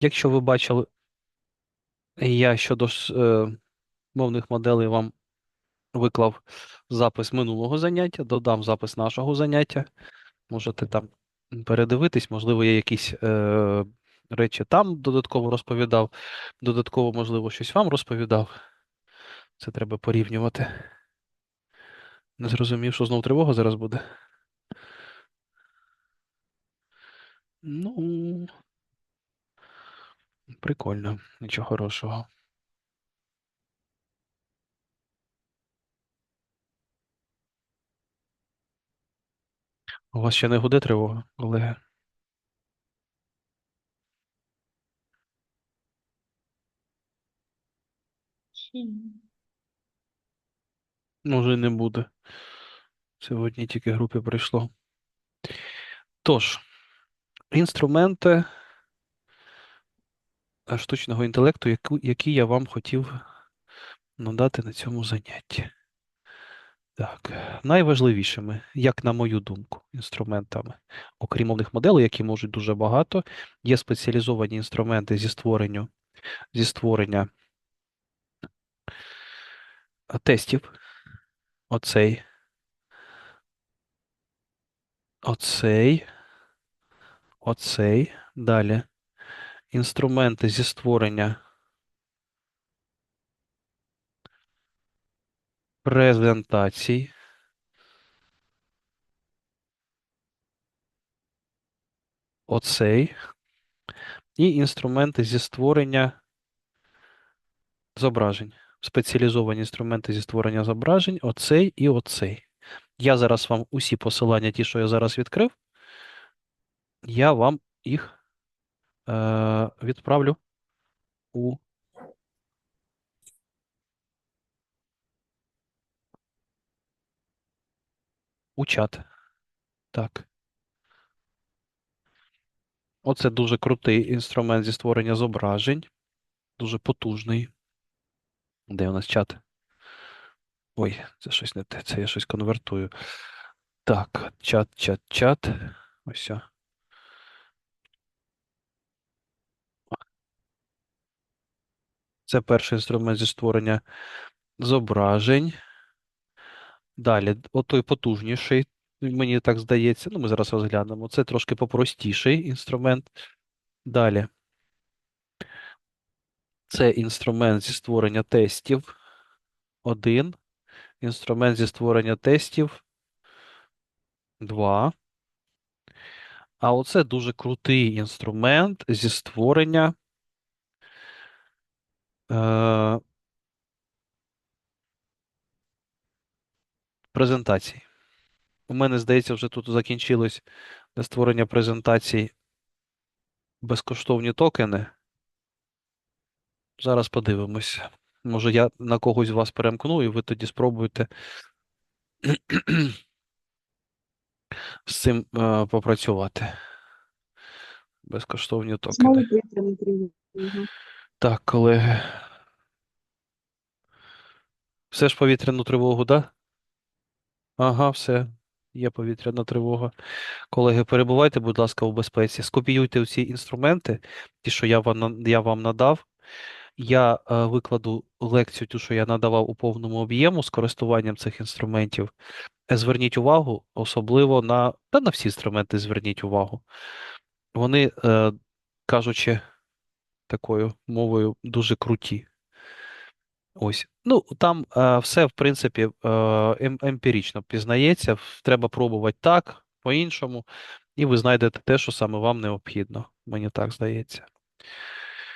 Якщо ви бачили, я щодо е, мовних моделей вам виклав запис минулого заняття, додам запис нашого заняття. Можете там передивитись, можливо, я якісь е, речі там додатково розповідав, додатково, можливо, щось вам розповідав. Це треба порівнювати. Не зрозумів, що знов тривога зараз буде. Ну, прикольно, нічого хорошого. У вас ще не гуде тривога, колеги? Може, не буде. Сьогодні тільки групі прийшло. Тож, інструменти штучного інтелекту, які я вам хотів надати на цьому занятті. Так, найважливішими, як на мою думку, інструментами, окрім мовних моделей, які можуть дуже багато, є спеціалізовані інструменти зі створенню, зі створення е, тестів. Оцей. Оцей. Оцей. Далі. Інструменти зі створення презентацій. Оцей. І інструменти зі створення зображень. Спеціалізовані інструменти зі створення зображень. Оцей і оцей. Я зараз вам усі посилання, ті, що я зараз відкрив, я вам їх відправлю у у чат. Так. Оце дуже крутий інструмент зі створення зображень. Дуже потужний. Де у нас чат? Ой, це щось не те, це я щось конвертую. Так, чат, чат, чат. Ось. Це перший інструмент зі створення зображень. Далі, отой потужніший, мені так здається. Ну, ми зараз розглянемо. Це трошки попростіший інструмент. Далі. Це інструмент зі створення тестів. Один. Інструмент зі створення тестів. Два. А оце дуже крутий інструмент зі створення е, презентацій. У мене, здається, вже тут закінчилось для створення презентацій безкоштовні токени. Зараз подивимось. Може, я на когось вас перемкну, і ви тоді спробуєте з цим е, попрацювати. Безкоштовні токени. Так, колеги. Все ж повітряну тривогу, да? Ага, все. Є повітряна тривога. Колеги, перебувайте, будь ласка, у безпеці. Скопіюйте всі інструменти, ті, що я вам, я вам надав. Я е, викладу лекцію, ту, що я надавав у повному об'єму з користуванням цих інструментів. Е, Зверніть увагу, особливо на, та на всі інструменти зверніть увагу. Вони, е, кажучи такою мовою, дуже круті. Ось. Ну, там е, все, в принципі, е, ем- емпірично пізнається. Треба пробувати так, по-іншому, і ви знайдете те, що саме вам необхідно. Мені так здається.